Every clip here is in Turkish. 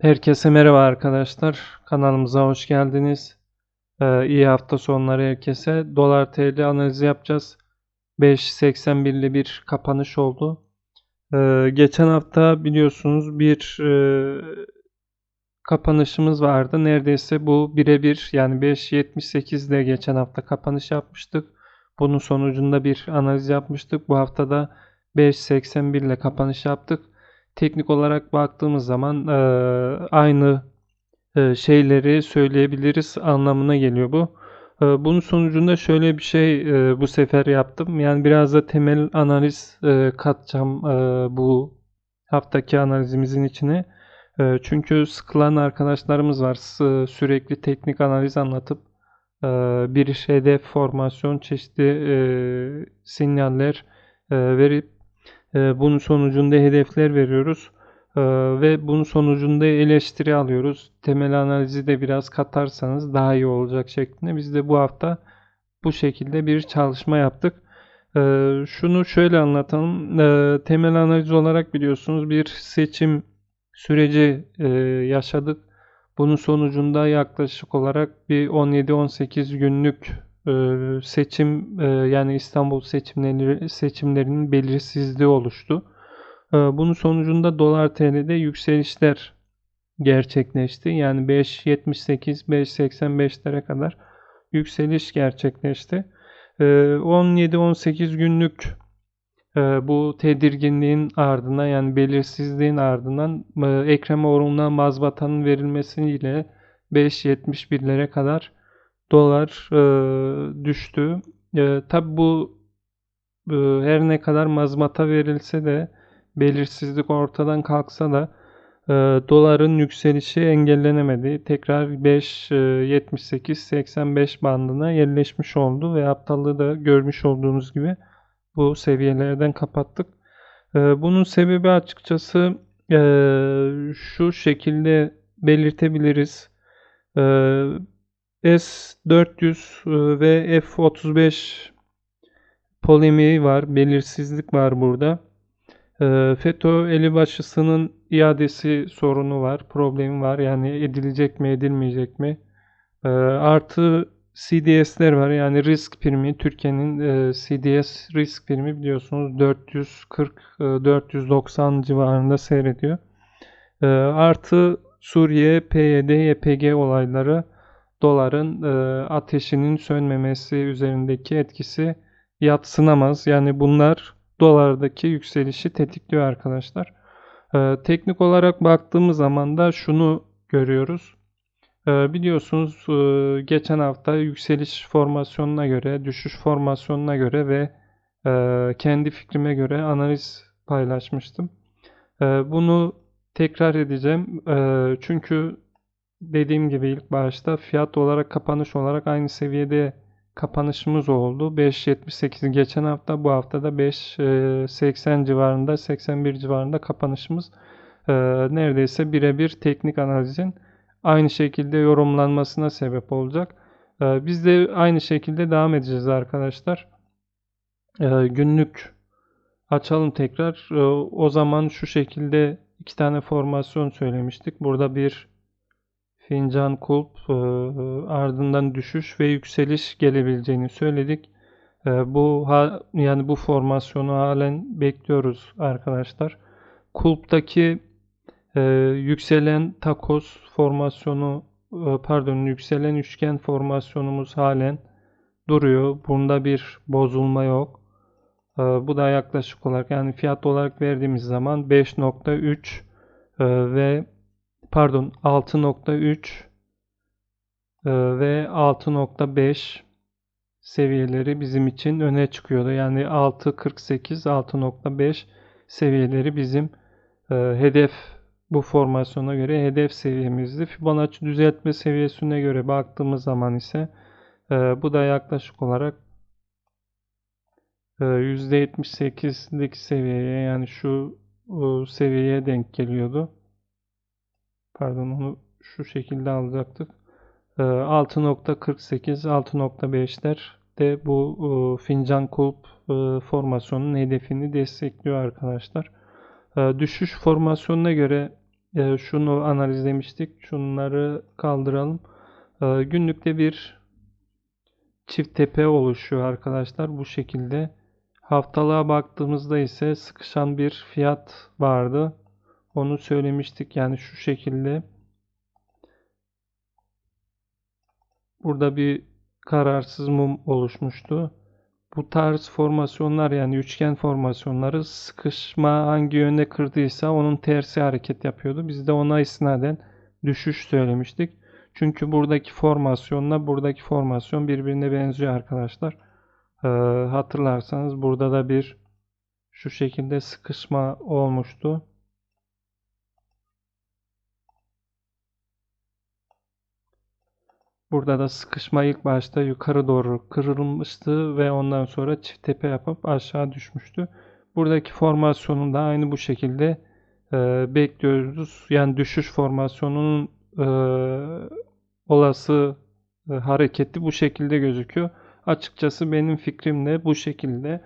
Herkese merhaba arkadaşlar. Kanalımıza hoş geldiniz. Ee, iyi hafta sonları herkese. Dolar TL analizi yapacağız. 5.81 ile bir kapanış oldu. Ee, geçen hafta biliyorsunuz bir e, kapanışımız vardı. Neredeyse bu birebir yani 5.78 ile geçen hafta kapanış yapmıştık. Bunun sonucunda bir analiz yapmıştık. Bu haftada 5.81 ile kapanış yaptık teknik olarak baktığımız zaman e, aynı e, şeyleri söyleyebiliriz anlamına geliyor bu. E, bunun sonucunda şöyle bir şey e, bu sefer yaptım. Yani biraz da temel analiz e, katacağım e, bu haftaki analizimizin içine. E, çünkü sıkılan arkadaşlarımız var. S sürekli teknik analiz anlatıp e, bir hedef formasyon çeşitli e, sinyaller e, verip e, bunun sonucunda hedefler veriyoruz. E, ve bunun sonucunda eleştiri alıyoruz. Temel analizi de biraz katarsanız daha iyi olacak şeklinde. Biz de bu hafta bu şekilde bir çalışma yaptık. E, şunu şöyle anlatalım. temel analiz olarak biliyorsunuz bir seçim süreci yaşadık. Bunun sonucunda yaklaşık olarak bir 17-18 günlük ee, seçim e, yani İstanbul seçimleri seçimlerinin belirsizliği oluştu. Ee, bunun sonucunda dolar TL'de yükselişler gerçekleşti. Yani 5.78 5.85'lere kadar yükseliş gerçekleşti. 17-18 ee, günlük e, bu tedirginliğin ardından yani belirsizliğin ardından e, Ekrem İmamoğlu'na mazbatanın verilmesiyle 5.71'lere kadar dolar e, düştü. E, Tabi bu e, her ne kadar mazmata verilse de belirsizlik ortadan kalksa da e, doların yükselişi engellenemedi. Tekrar 5.78-85 e, bandına yerleşmiş oldu ve aptallığı da görmüş olduğunuz gibi bu seviyelerden kapattık. E, bunun sebebi açıkçası e, şu şekilde belirtebiliriz. E, S-400 e, ve F-35 polemiği var. Belirsizlik var burada. E, FETÖ elebaşısının iadesi sorunu var. Problemi var. Yani edilecek mi edilmeyecek mi? E, artı CDS'ler var. Yani risk primi. Türkiye'nin CDS risk primi biliyorsunuz 440-490 civarında seyrediyor. Artı Suriye, PYD, YPG olayları doların e, ateşinin sönmemesi üzerindeki etkisi yatsınamaz. Yani bunlar dolardaki yükselişi tetikliyor arkadaşlar. E, teknik olarak baktığımız zaman da şunu görüyoruz. E, biliyorsunuz e, geçen hafta yükseliş formasyonuna göre, düşüş formasyonuna göre ve e, kendi fikrime göre analiz paylaşmıştım. E, bunu tekrar edeceğim. E, çünkü dediğim gibi ilk başta fiyat olarak kapanış olarak aynı seviyede kapanışımız oldu. 5.78 geçen hafta bu hafta da 5.80 civarında 81 civarında kapanışımız e, neredeyse birebir teknik analizin aynı şekilde yorumlanmasına sebep olacak. E, biz de aynı şekilde devam edeceğiz arkadaşlar. E, günlük açalım tekrar. O zaman şu şekilde iki tane formasyon söylemiştik. Burada bir fincan kulp e, ardından düşüş ve yükseliş gelebileceğini söyledik. E, bu yani bu formasyonu halen bekliyoruz arkadaşlar. Kulp'taki e, yükselen takos formasyonu pardon yükselen üçgen formasyonumuz halen duruyor. Bunda bir bozulma yok. Bu da yaklaşık olarak yani fiyat olarak verdiğimiz zaman 5.3 ve pardon 6.3 e, ve 6.5 seviyeleri bizim için öne çıkıyordu. Yani 6.48 6.5 seviyeleri bizim e, hedef bu formasyona göre hedef seviyemizdi. Fibonacci düzeltme seviyesine göre baktığımız zaman ise e, bu da yaklaşık olarak e, %78'lik seviyeye yani şu seviyeye denk geliyordu. Pardon onu şu şekilde alacaktık. 6.48 ee, 6.5'ler de bu e, fincan kulp e, formasyonun hedefini destekliyor arkadaşlar. Ee, düşüş formasyonuna göre e, şunu analizlemiştik. Şunları kaldıralım. E, günlükte bir çift tepe oluşuyor arkadaşlar. Bu şekilde. Haftalığa baktığımızda ise sıkışan bir fiyat vardı. Onu söylemiştik. Yani şu şekilde. Burada bir kararsız mum oluşmuştu. Bu tarz formasyonlar yani üçgen formasyonları sıkışma hangi yönde kırdıysa onun tersi hareket yapıyordu. Biz de ona isnaden düşüş söylemiştik. Çünkü buradaki formasyonla buradaki formasyon birbirine benziyor arkadaşlar. Ee, hatırlarsanız burada da bir şu şekilde sıkışma olmuştu. Burada da sıkışma ilk başta yukarı doğru kırılmıştı ve ondan sonra çift tepe yapıp aşağı düşmüştü. Buradaki formasyonu da aynı bu şekilde e, bekliyoruz. Yani düşüş formasyonunun e, olası e, hareketi bu şekilde gözüküyor. Açıkçası benim fikrim de bu şekilde.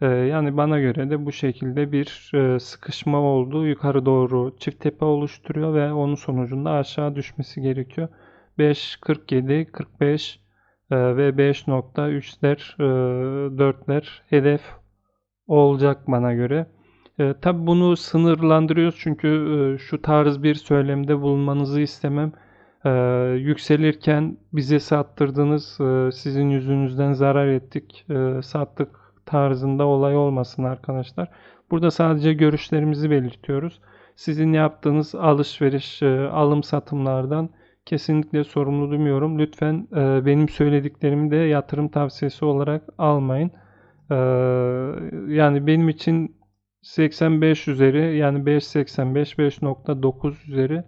E, yani bana göre de bu şekilde bir e, sıkışma oldu. Yukarı doğru çift tepe oluşturuyor ve onun sonucunda aşağı düşmesi gerekiyor. 5, 47, 45 e, ve 5.3'ler, e, 4'ler hedef olacak bana göre. E, Tabi bunu sınırlandırıyoruz çünkü e, şu tarz bir söylemde bulunmanızı istemem. E, yükselirken bize sattırdınız, e, sizin yüzünüzden zarar ettik, e, sattık tarzında olay olmasın arkadaşlar. Burada sadece görüşlerimizi belirtiyoruz. Sizin yaptığınız alışveriş, e, alım satımlardan kesinlikle sorumlu duymuyorum. Lütfen e, benim söylediklerimi de yatırım tavsiyesi olarak almayın. E, yani benim için 85 üzeri yani 5.85 5.9 üzeri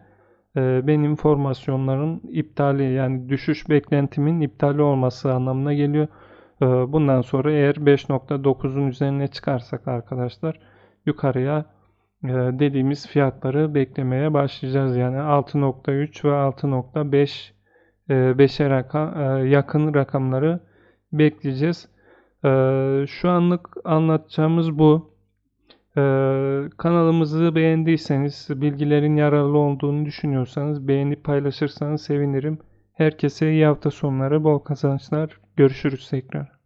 e, benim formasyonların iptali yani düşüş beklentimin iptali olması anlamına geliyor. E, bundan sonra eğer 5.9'un üzerine çıkarsak arkadaşlar yukarıya dediğimiz fiyatları beklemeye başlayacağız. Yani 6.3 ve 6.5 5'e rakam, yakın rakamları bekleyeceğiz. E, şu anlık anlatacağımız bu. Kanalımızı beğendiyseniz, bilgilerin yararlı olduğunu düşünüyorsanız beğenip paylaşırsanız sevinirim. Herkese iyi hafta sonları, bol kazançlar. Görüşürüz tekrar.